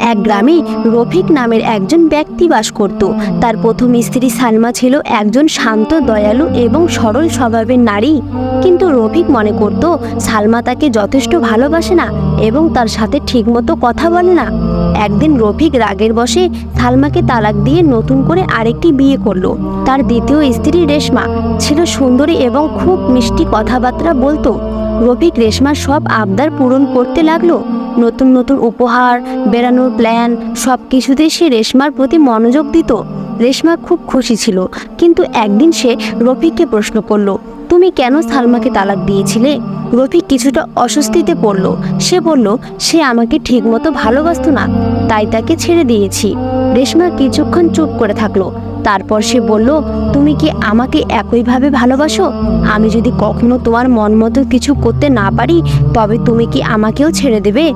এক গ্রামে রফিক নামের একজন ব্যক্তি বাস করত। তার প্রথম স্ত্রী সালমা ছিল একজন শান্ত, দয়ালু এবং সরল স্বভাবের নারী। কিন্তু রফিক মনে করত, সালমা তাকে যথেষ্ট ভালোবাসে না এবং তার সাথে ঠিকমতো কথা বলে না। একদিন রফিক রাগের বসে সালমাকে তালাক দিয়ে নতুন করে আরেকটি বিয়ে করল। তার দ্বিতীয় স্ত্রী রেশমা ছিল সুন্দরী এবং খুব মিষ্টি কথাবার্তা বলতো। রফিক রেশমার সব আবদার পূরণ করতে লাগল। নতুন নতুন উপহার, বেড়ানোর প্ল্যান সব কিছুতে সে রেশমার প্রতি মনোযোগ দিত। রেশমা খুব খুশি ছিল, কিন্তু একদিন সে রফিককে প্রশ্ন করল, তুমি কেন সালমাকে তালাক দিয়েছিলে? রফিক কিছুটা অস্বস্তিতে পড়ল। সে বলল, সে আমাকে ঠিকমতো ভালোবাসতো না, তাই তাকে ছেড়ে দিয়েছি। রেশমা কিছুক্ষণ চুপ করে থাকল। তারপর সে বলল, তুমি কি আমাকে একইভাবে ভালোবাসো? আমি যদি কখনো তোমার মন মতো কিছু করতে না পারি, তবে তুমি কি আমাকেও ছেড়ে দেবে?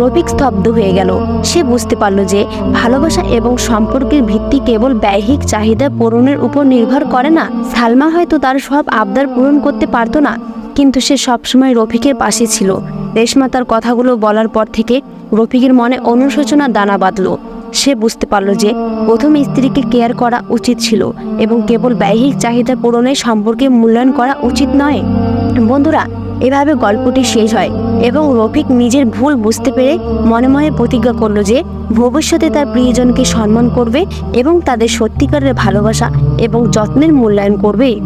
রফিক স্তব্ধ হয়ে গেল। সে বুঝতে পারল যে ভালোবাসা এবং সম্পর্কের ভিত্তি কেবল ব্যয়িক চাহিদা পূরণের উপর নির্ভর করে না। সালমা হয়তো তার সব আবদার পূরণ করতে পারতো না, কিন্তু সে সবসময় রফিকের পাশে ছিল। রেশমা তার কথাগুলো বলার পর থেকে রফিকের মনে অনুশোচনা দানা বাঁধল। সে বুঝতে পারল যে প্রথম স্ত্রীকে কেয়ার করা উচিত ছিল এবং কেবল ব্যয়িক চাহিদা পূরণের সম্পর্কে মূল্যায়ন করা উচিত নয়। বন্ধুরা, এভাবে গল্পটি শেষ হয় এবং রফিক নিজের ভুল বুঝতে পেরে মনে মনে প্রতিজ্ঞা করল যে ভবিষ্যতে তার প্রিয়জনকে সম্মান করবে এবং তাদের সত্যিকারের ভালোবাসা এবং যত্নের মূল্যায়ন করবে।